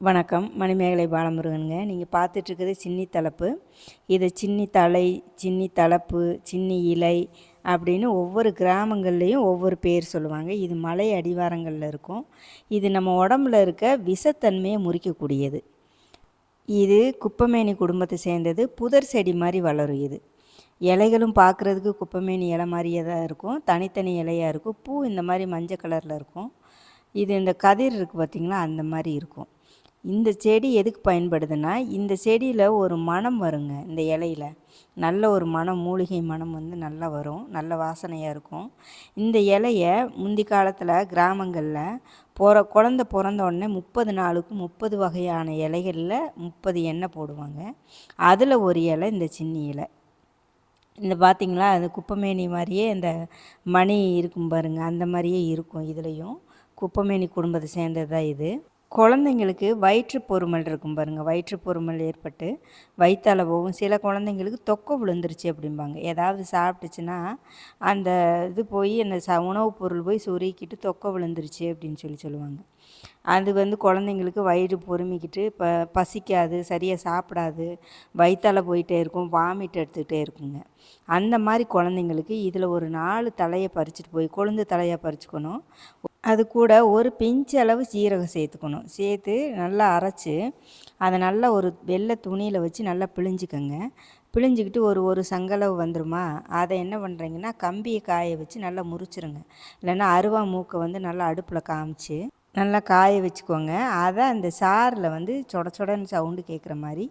வணக்கம். மணிமேகலை பாலமுருகனுங்க. நீங்கள் பார்த்துட்ருக்குது சின்னி தலைப்பு இது சின்னி தலை சின்னி தலைப்பு சின்னி இலை அப்படின்னு ஒவ்வொரு கிராமங்கள்லேயும் ஒவ்வொரு பேர் சொல்லுவாங்க. இது மலை அடிவாரங்களில் இருக்கும். இது நம்ம உடம்புல இருக்க விஷத்தன்மையை முறிக்கக்கூடியது. இது குப்பமேனி குடும்பத்தை சேர்ந்தது. புதர் செடி மாதிரி வளரும் இது. இலைகளும் பார்க்குறதுக்கு குப்பமேனி இலை மாதிரியே தான் இருக்கும். தனித்தனி இலையாக இருக்கும். பூ இந்த மாதிரி மஞ்சள் கலரில் இருக்கும். இது இந்த கதிர் இருக்குது பார்த்திங்களா? அந்த மாதிரி இருக்கும். இந்த செடி எதுக்கு பயன்படுதுன்னா இந்த செடியில் ஒரு மணம் வருங்க இந்த இலையில. நல்ல ஒரு மனம் மூலிகை மனம் வந்து நல்லா வரும் நல்ல வாசனையாக இருக்கும். இந்த இலைய முந்தி காலத்தில் கிராமங்களில் போகிற குழந்த பிறந்த உடனே முப்பது நாளுக்கு முப்பது வகையான இலைகளில் முப்பது எண்ணெய் போடுவாங்க. அதில் ஒரு இலை இந்த சின்ன இலை. இந்த பார்த்திங்களா அது குப்பமேனி மாதிரியே இந்த மணி இருக்கும் பாருங்கள் அந்த மாதிரியே இருக்கும் இதுலேயும். குப்பமேனி குடும்பத்தை சேர்ந்தது தான் இது. குழந்தைங்களுக்கு வயிற்று பொறுமல் இருக்கும் பாருங்கள் வயிற்று பொறுமல் ஏற்பட்டு வயிற்றால் போகும் சில குழந்தைங்களுக்கு தொக்கை விழுந்துருச்சு அப்படிம்பாங்க. ஏதாவது சாப்பிட்டுச்சுன்னா அந்த இது போய் அந்த ச உணவுப் பொருள் போய் சுருக்கிட்டு தொக்கை விழுந்துருச்சு அப்படின்னு சொல்லி சொல்லுவாங்க. அது வந்து குழந்தைங்களுக்கு வயிறு பொறுமிக்கிட்டு ப பசிக்காது சரியாக சாப்பிடாது வயிற்றால போயிட்டே இருக்கும் வாமிட் எடுத்துக்கிட்டே இருக்குங்க. அந்த மாதிரி குழந்தைங்களுக்கு இதில் ஒரு நாலு தலையை பறிச்சுட்டு போய் கொழுந்து தலையாக பறிச்சுக்கணும். அது கூட ஒரு பிஞ்ச் அளவு சீரகம் சேர்த்துக்கணும். சேர்த்து நல்லா அரைச்சி அதை நல்லா ஒரு வெள்ளை துணியில் வச்சு நல்லா பிழிஞ்சிக்கோங்க. பிழிஞ்சிக்கிட்டு ஒரு ஒரு சங்களவு வந்துருமா? அதை என்ன பண்ணுறீங்கன்னா கம்பியை காய வச்சு நல்லா முறிச்சிருங்க. இல்லைன்னா அருவா மூக்கை வந்து நல்லா அடுப்பில் காமிச்சு நல்லா காய வச்சுக்கோங்க. அதை அந்த சாரில் வந்து சொட சொடன்னு சவுண்டு கேட்குற மாதிரி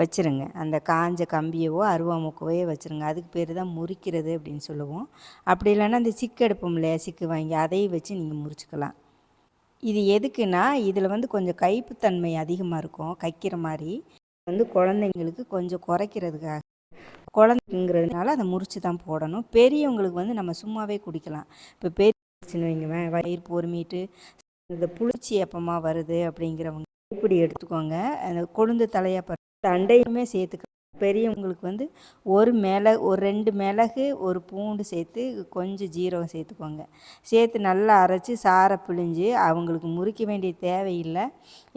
வச்சுருங்க. அந்த காஞ்ச கம்பியவோ அருவாமுக்கவோ வச்சுருங்க. அதுக்கு பேர் தான் முறிக்கிறது அப்படின்னு சொல்லுவோம். அப்படி இல்லைன்னா அந்த சிக்கு எடுப்போம் இல்லையா? சிக்கு வாங்கி அதையும் வச்சு நீங்கள் முறிச்சிக்கலாம். இது எதுக்குன்னா இதில் வந்து கொஞ்சம் கைப்புத்தன்மை அதிகமாக இருக்கும். கைக்கிற மாதிரி வந்து குழந்தைங்களுக்கு கொஞ்சம் குறைக்கிறதுக்காக. குழந்தைங்கிறதுனால அதை முறித்து தான் போடணும். பெரியவங்களுக்கு வந்து நம்ம சும்மாவே குடிக்கலாம். இப்போ பெரிய வைங்க வயிறு பொறுமிட்டு இந்த புளிச்சி அப்பமாக வருது அப்படிங்கிறவங்க இப்படி எடுத்துக்கோங்க. அந்த கொழுந்து தலையாக தண்டையுமே சேர்த்துக்க பெரியவங்களுக்கு வந்து ஒரு மிளகு ஒரு ரெண்டு மிளகு ஒரு பூண்டு சேர்த்து கொஞ்சம் ஜீரகம் சேர்த்துக்கோங்க. சேர்த்து நல்லா அரைச்சி சாரை பிழிஞ்சு அவங்களுக்கு முறிக்க வேண்டிய தேவையில்லை.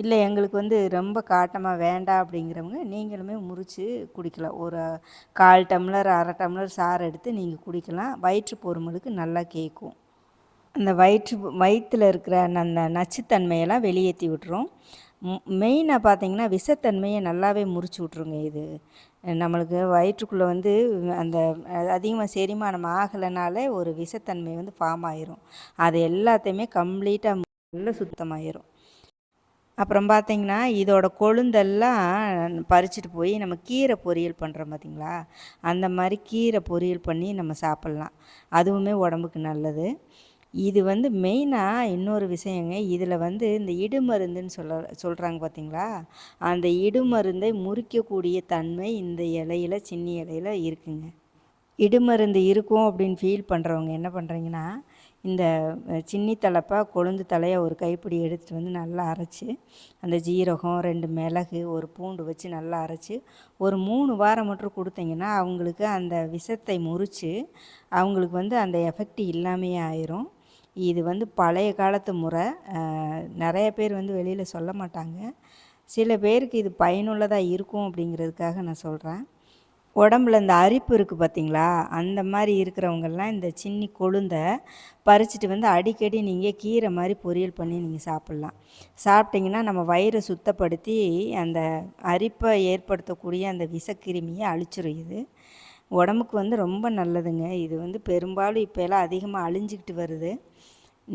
இல்லை எங்களுக்கு வந்து ரொம்ப காட்டமாக வேண்டாம் அப்படிங்கிறவங்க நீங்களுமே முறித்து குடிக்கலாம். ஒரு கால் டம்ளர் அரை டம்ளர் சாறு எடுத்து நீங்கள் குடிக்கலாம். வயிற்று பொறுமலுக்கு நல்லா கேட்கும். அந்த வயிற்று வயிற்றில் இருக்கிற அந்த நச்சுத்தன்மையெல்லாம் வெளியேற்றி விட்டுரும். மெயினாக பார்த்தீங்கன்னா விஷத்தன்மையை நல்லாவே முறிச்சு விட்ருங்க இது. நம்மளுக்கு வயிற்றுக்குள்ளே வந்து அந்த அதிகமாக செரிமானம் ஆகலைனாலே ஒரு விஷத்தன்மை வந்து ஃபார்ம் ஆயிரும். அது எல்லாத்தையுமே கம்ப்ளீட்டாக நல்லா சுத்தமாயிரும். அப்புறம் பார்த்திங்கன்னா இதோட கொழுந்தெல்லாம் பறிச்சுட்டு போய் நம்ம கீரை பொரியல் பண்ணுறோம் பார்த்திங்களா அந்த மாதிரி கீரை பொரியல் பண்ணி நம்ம சாப்பிட்லாம். அதுவுமே உடம்புக்கு நல்லது. இது வந்து மெயினாக இன்னொரு விஷயங்க. இதில் வந்து இந்த இடுமருந்துன்னு சொல்ல சொல்கிறாங்க பார்த்தீங்களா அந்த இடுமருந்தை முறிக்கக்கூடிய தன்மை இந்த இலையில சின்ன இலையில இருக்குங்க. இடுமருந்து இருக்கும் அப்படின்னு ஃபீல் பண்ணுறவங்க என்ன பண்ணுறீங்கன்னா இந்த சின்னி தலைப்பாக கொழுந்து தலையை ஒரு கைப்பிடி எடுத்துகிட்டு வந்து நல்லா அரைச்சி அந்த ஜீரகம் ரெண்டு மிளகு ஒரு பூண்டு வச்சு நல்லா அரைச்சி ஒரு மூணு வாரம் மட்டும் கொடுத்தீங்கன்னா அவங்களுக்கு அந்த விஷத்தை முறித்து அவங்களுக்கு வந்து அந்த எஃபெக்ட் இல்லாமையே ஆயிரும். இது வந்து பழைய காலத்து முறை. நிறைய பேர் வந்து வெளியில் சொல்ல மாட்டாங்க. சில பேருக்கு இது பயனுள்ளதாக இருக்கும் அப்படிங்கிறதுக்காக நான் சொல்கிறேன் உடம்புல இந்த அரிப்பு இருக்குது பார்த்திங்களா அந்த மாதிரி இருக்கிறவங்கெல்லாம் இந்த சின்னி கொழுந்தை பறிச்சுட்டு வந்து அடிக்கடி நீங்கள் கீரை மாதிரி பொரியல் பண்ணி நீங்கள் சாப்பிட்லாம். சாப்பிட்டிங்கன்னா நம்ம வயிறை சுத்தப்படுத்தி அந்த அரிப்பை ஏற்படுத்தக்கூடிய அந்த விஷக்கிருமியை அழிச்சிரும் இது. உடம்புக்கு வந்து ரொம்ப நல்லதுங்க. இது வந்து பெரும்பாலும் இப்போ எல்லாம் அதிகமாக அழிஞ்சிக்கிட்டு வருது.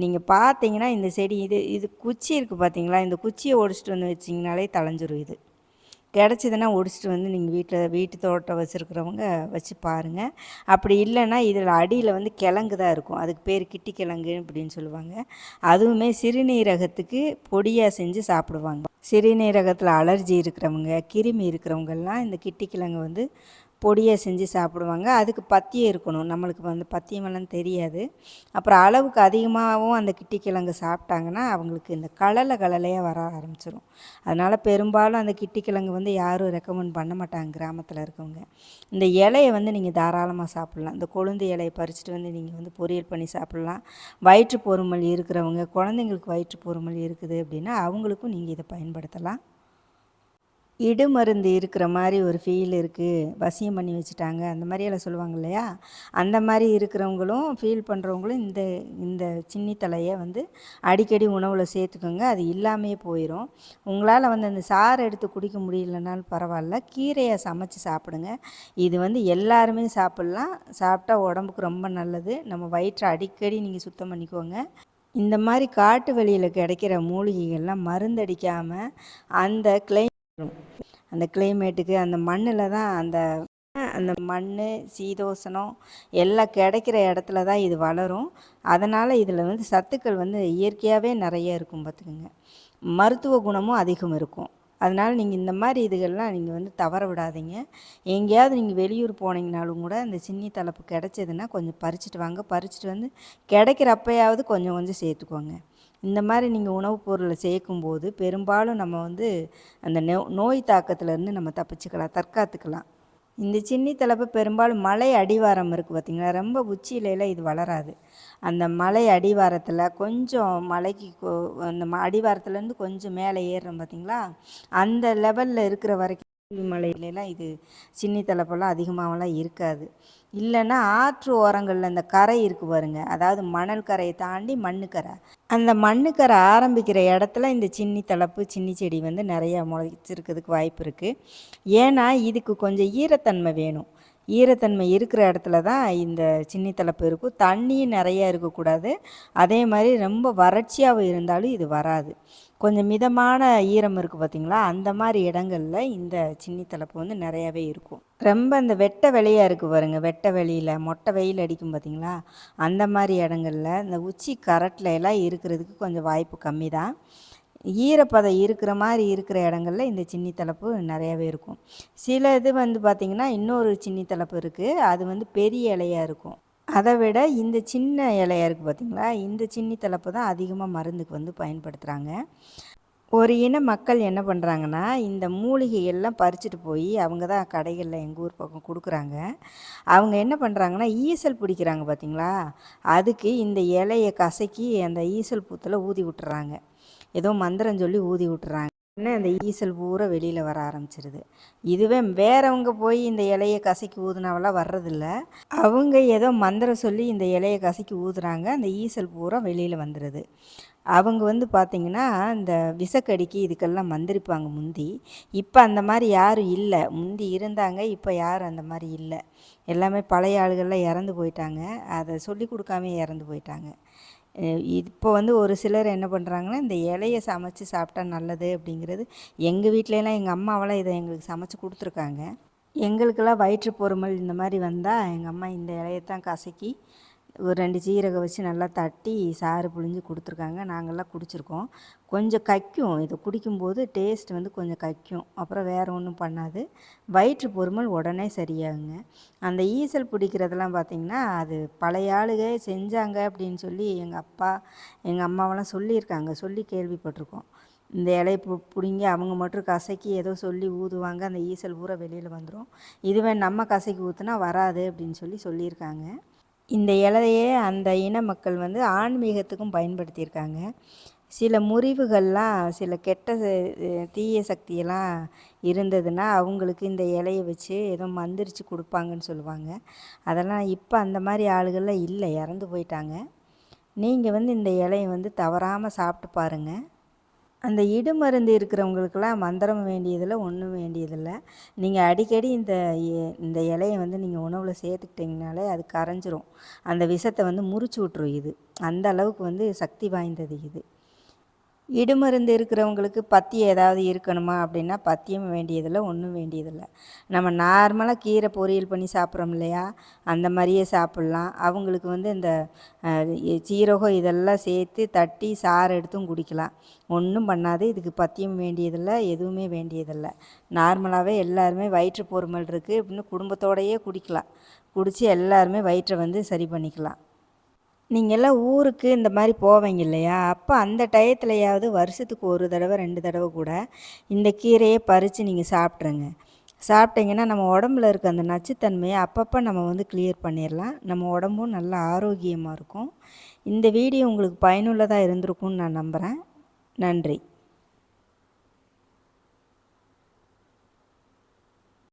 நீங்கள் பார்த்தீங்கன்னா இந்த செடி இது இது குச்சி இருக்குது பார்த்தீங்களா? இந்த குச்சியை ஒடிச்சிட்டு வந்து வச்சிங்கனாலே தலைஞ்சிரும் இது. கிடச்சிதுன்னா ஒடிச்சிட்டு வந்து நீங்கள் வீட்டில் வீட்டு தோட்டம் வச்சுருக்கிறவங்க வச்சு பாருங்கள் அப்படி இல்லைன்னா இதில் அடியில் வந்து கிழங்கு தான் இருக்கும். அதுக்கு பேர் கிட்டி கிழங்கு அப்படின்னு சொல்லுவாங்க. அதுவுமே சிறுநீரகத்துக்கு பொடியாக செஞ்சு சாப்பிடுவாங்க. சிறுநீரகத்தில் அலர்ஜி இருக்கிறவங்க கிருமி இருக்கிறவங்கெல்லாம் இந்த கிட்டி கிழங்கு வந்து பொடியை செஞ்சு சாப்பிடுவாங்க. அதுக்கு பத்தியம் இருக்கணும். நம்மளுக்கு வந்து பத்தியமெல்லாம் தெரியாது. அப்புறம் அளவுக்கு அதிகமாகவும் அந்த கிட்டி கிழங்கு சாப்பிட்டாங்கன்னா அவங்களுக்கு இந்த கலலை கலலையாக வர ஆரம்பிச்சிடும் அதனால் பெரும்பாலும் அந்த கிட்டி கிழங்கு வந்து யாரும் ரெக்கமெண்ட் பண்ண மாட்டாங்க கிராமத்தில் இருக்கவங்க. இந்த இலையை வந்து நீங்கள் தாராளமாக சாப்பிட்லாம். இந்த கொழுந்து இலையை பறிச்சுட்டு வந்து நீங்கள் வந்து பொரியல் பண்ணி சாப்பிட்லாம். வயிற்று பொறுமல் இருக்கிறவங்க குழந்தைங்களுக்கு வயிற்று பொறுமல் இருக்குது அப்படின்னா அவங்களுக்கும் நீங்கள் இதை பயன்படுத்தலாம். இடுமருந்து இருக்கிற மாதிரி ஒரு ஃபீல் இருக்குது வசியம் பண்ணி வச்சுட்டாங்க. அந்த மாதிரியெல்லாம் சொல்லுவாங்க இல்லையா? அந்த மாதிரி இருக்கிறவங்களும் ஃபீல் பண்ணுறவங்களும் இந்த இந்த சின்னி தலையை வந்து அடிக்கடி உணவில் சேர்த்துக்கோங்க. அது இல்லாமையே போயிடும் உங்களால் வந்து அந்த சாறு எடுத்து குடிக்க முடியலனாலும் பரவாயில்ல. கீரையை சமைச்சு சாப்பிடுங்க. இது வந்து எல்லாருமே சாப்பிட்லாம். சாப்பிட்டா உடம்புக்கு ரொம்ப நல்லது. நம்ம வயிற்றை அடிக்கடி நீங்கள் சுத்தம் பண்ணிக்கோங்க. இந்த மாதிரி காட்டு வெளியில் கிடைக்கிற மூலிகைகள்லாம் மருந்தடிக்காமல் அந்த கிளை அந்த கிளைமேட்டுக்கு அந்த மண்ணில் தான் அந்த அந்த மண் சீதோசனம் எல்லாம் கிடைக்கிற இடத்துல தான் இது வளரும். அதனால் இதில் வந்து சத்துக்கள் வந்து இயற்கையாகவே நிறைய இருக்கும் பார்த்துக்குங்க. மருத்துவ குணமும் அதிகம் இருக்கும். அதனால் நீங்கள் இந்த மாதிரி இதுகள்லாம் நீங்கள் வந்து தவற விடாதீங்க. எங்கேயாவது நீங்கள் வெளியூர் போனீங்கனாலும் கூட இந்த சின்னி தலைப்பு கிடச்சதுன்னா கொஞ்சம் பறிச்சுட்டு வாங்க. பறிச்சுட்டு வந்து கிடைக்கிறப்பையாவது கொஞ்சம் கொஞ்சம் சேர்த்துக்கோங்க. இந்த மாதிரி நீங்கள் உணவுப் பொருளை சேர்க்கும்போது பெரும்பாலும் நம்ம வந்து அந்த நோ நோய் தாக்கத்துலேருந்து நம்ம தப்பிச்சுக்கலாம் தற்காத்துக்கலாம். இந்த சின்னி தலைப்பு பெரும்பாலும் மலை அடிவாரம் இருக்குது பார்த்திங்களா ரொம்ப உச்சியிலலாம் இது வளராது. அந்த மலை அடிவாரத்தில் கொஞ்சம் மலைக்கு அந்த அடிவாரத்துலேருந்து கொஞ்சம் மேலே ஏறுறோம் பார்த்திங்களா அந்த லெவலில் இருக்கிற வரைக்கும் மலையிலலாம் இது சின்னி தலைப்பெல்லாம் அதிகமாகலாம் இருக்காது. இல்லைன்னா ஆற்று ஓரங்களில் இந்த கரை இருக்குது பாருங்க. அதாவது மணல் கரையை தாண்டி மண்ணுக்கரை அந்த மண்ணுக்கரை ஆரம்பிக்கிற இடத்துல இந்த சின்னி தலைப்பு சின்னி செடி வந்து நிறையா முளைச்சிருக்கிறதுக்கு வாய்ப்பு இருக்குது ஏன்னா இதுக்கு கொஞ்சம் ஈரத்தன்மை வேணும். ஈரத்தன்மை இருக்கிற இடத்துல தான் இந்த சின்னி தலைப்பு இருக்கும். தண்ணியும் நிறையா இருக்கக்கூடாது. அதே மாதிரி ரொம்ப வறட்சியாகவும் இருந்தாலும் இது வராது. கொஞ்சம் மிதமான ஈரம் இருக்குது பார்த்திங்களா அந்த மாதிரி இடங்களில் இந்த சின்னி தலைப்பு வந்து நிறையாவே இருக்கும். ரொம்ப இந்த வெட்ட வெளியாக இருக்குது பாருங்கள் வெட்ட வெளியில் மொட்டை வெயில் அடிக்கும் பார்த்திங்களா அந்த மாதிரி இடங்களில் இந்த உச்சி கரட்டில் எல்லாம் இருக்கிறதுக்கு கொஞ்சம் வாய்ப்பு கம்மி தான். ஈரப்பதம் இருக்கிற மாதிரி இருக்கிற இடங்கள்ல இந்த சின்னி தலைப்பு நிறையாவே இருக்கும். சில இது வந்து பார்த்திங்கன்னா இன்னொரு சின்னி தலைப்பு இருக்குது அது வந்து பெரிய இலையாக இருக்கும். அதை விட இந்த சின்ன இலையாக இருக்குது பார்த்திங்களா? இந்த சின்னி தலைப்பு தான் அதிகமாக மருந்துக்கு வந்து பயன்படுத்துகிறாங்க ஒரு இன மக்கள் என்ன பண்ணுறாங்கன்னா இந்த மூலிகைகள்லாம் பறிச்சுட்டு போய் அவங்க தான் கடைகளில் எங்கள் ஊர் பக்கம் கொடுக்குறாங்க. அவங்க என்ன பண்ணுறாங்கன்னா ஈசல் பிடிக்கிறாங்க பார்த்திங்களா? அதுக்கு இந்த இலையை கசக்கி அந்த ஈசல் பூத்தில் ஊதி விட்டுறாங்க. ஏதோ மந்திரம் சொல்லி ஊதி விட்டுறாங்க. உடனே அந்த ஈசல் பூரா வெளியில் வர ஆரம்பிச்சிருது. இதுவே வேறவங்க போய் இந்த இலையை கசக்கி ஊதுனாவெல்லாம் வர்றதில்ல. அவங்க ஏதோ மந்திரம் சொல்லி இந்த இலையை கசக்கி ஊதுறாங்க. அந்த ஈசல் பூரா வெளியில் வந்துடுது அவங்க வந்து பார்த்திங்கன்னா இந்த விசக்கடிக்கு இதுக்கெல்லாம் மந்திரிப்பாங்க முந்தி. இப்போ அந்த மாதிரி யாரும் இல்லை. முந்தி இருந்தாங்க இப்போ யாரும் அந்த மாதிரி இல்லை. எல்லாமே பழைய ஆளுகள்லாம் இறந்து போயிட்டாங்க. அதை சொல்லி கொடுக்காமே இறந்து போயிட்டாங்க. இப்போ வந்து ஒரு சிலர் என்ன பண்ணுறாங்கன்னா இந்த இலையை சமைச்சு சாப்பிட்டா நல்லது அப்படிங்கிறது எங்கள் வீட்டிலலாம் எங்கள் அம்மாவெல்லாம் இதை எங்களுக்கு சமைச்சு கொடுத்துருக்காங்க. எங்களுக்கெல்லாம் வயிற்று பொறுமல் இந்த மாதிரி வந்தால் எங்கள் அம்மா இந்த இலையை தான் கசக்கி ஒரு ரெண்டு சீரகம் வச்சு நல்லா தட்டி சாறு புழிஞ்சு கொடுத்துருக்காங்க. நாங்கள்லாம் குடிச்சிருக்கோம். கொஞ்சம் கைக்கும் இதை குடிக்கும்போது டேஸ்ட் வந்து கொஞ்சம் கைக்கும் அப்புறம் வேறு ஒன்றும் பண்ணாது. வயிற்று பொறுமல் உடனே சரியாகுங்க. அந்த ஈசல் பிடிக்கிறதெல்லாம் பார்த்திங்கன்னா அது பழைய ஆளுக செஞ்சாங்க அப்படின்னு சொல்லி எங்கள் அப்பா எங்கள் அம்மாவெல்லாம் சொல்லியிருக்காங்க. சொல்லி கேள்விப்பட்டிருக்கோம். இந்த இலையை பு பிடுங்கி அவங்க மட்டும் கசக்கி ஏதோ சொல்லி ஊதுவாங்க. அந்த ஈசல் பூரா வெளியில் வந்துடும் இதுவே நம்ம கசக்கி ஊற்றுனா வராது அப்படின்னு சொல்லி சொல்லியிருக்காங்க. இந்த இலையே அந்த இன மக்கள் வந்து ஆன்மீகத்துக்கும் பயன்படுத்தியிருக்காங்க. சில முறிவுகள்லாம் சில கெட்ட தீய சக்தியெல்லாம் இருந்ததுன்னா அவங்களுக்கு இந்த இலையை வச்சு ஏதோ மந்திரிச்சு கொடுப்பாங்கன்னு சொல்லுவாங்க. அதெல்லாம் இப்போ அந்த மாதிரி ஆளுகள்லாம் இல்லை இறந்து போயிட்டாங்க. நீங்கள் வந்து இந்த இலையை வந்து தவறாமல் சாப்பிட்டு பாருங்கள் அந்த இடுமருந்து இருக்கிறவங்களுக்கெல்லாம் மந்திரம் வேண்டியதில்லை ஒன்றும் வேண்டியதில்லை. நீங்கள் அடிக்கடி இந்த இந்த இலையை வந்து நீங்கள் உணவில் சேர்த்துக்கிட்டிங்கனாலே அது கரைஞ்சிரும். அந்த விஷத்தை வந்து முறிச்சு விட்ரும் இது. அந்த அளவுக்கு வந்து சக்தி வாய்ந்தது இது. இடுமருந்து இருக்கிறவங்களுக்கு பத்தியம் ஏதாவது இருக்கணுமா அப்படின்னா பத்தியம் வேண்டியதில்லை ஒன்றும் வேண்டியதில்லை. நம்ம நார்மலாக கீரை பொரியல் பண்ணி சாப்பிட்றோம் இல்லையா? அந்த மாதிரியே சாப்பிட்லாம். அவங்களுக்கு வந்து இந்த சீரகம் இதெல்லாம் சேர்த்து தட்டி சாறு எடுத்தும் குடிக்கலாம். ஒன்றும் பண்ணாது இதுக்கு பத்தியம் வேண்டியதில்லை எதுவுமே வேண்டியதில்லை. நார்மலாகவே எல்லாருமே வயிற்று பொறுமல் இருக்குது அப்படின்னு குடும்பத்தோடையே குடிக்கலாம். குடித்து எல்லாருமே வயிற்றை வந்து சரி பண்ணிக்கலாம். நீங்கள்லாம் ஊருக்கு இந்த மாதிரி போவீங்க இல்லையா? அப்போ அந்த டயத்துலையாவது வருஷத்துக்கு ஒரு தடவை ரெண்டு தடவை கூட இந்த கீரையை பறித்து நீங்கள் சாப்பிட்ருங்க சாப்பிட்டீங்கன்னா நம்ம உடம்புல இருக்க அந்த நச்சுத்தன்மையை அப்பப்போ நம்ம வந்து கிளியர் பண்ணிடலாம் நம்ம உடம்பும் நல்லா ஆரோக்கியமாக இருக்கும். இந்த வீடியோ உங்களுக்கு பயனுள்ளதாக இருந்திருக்கும்னு நான் நம்புகிறேன் நன்றி.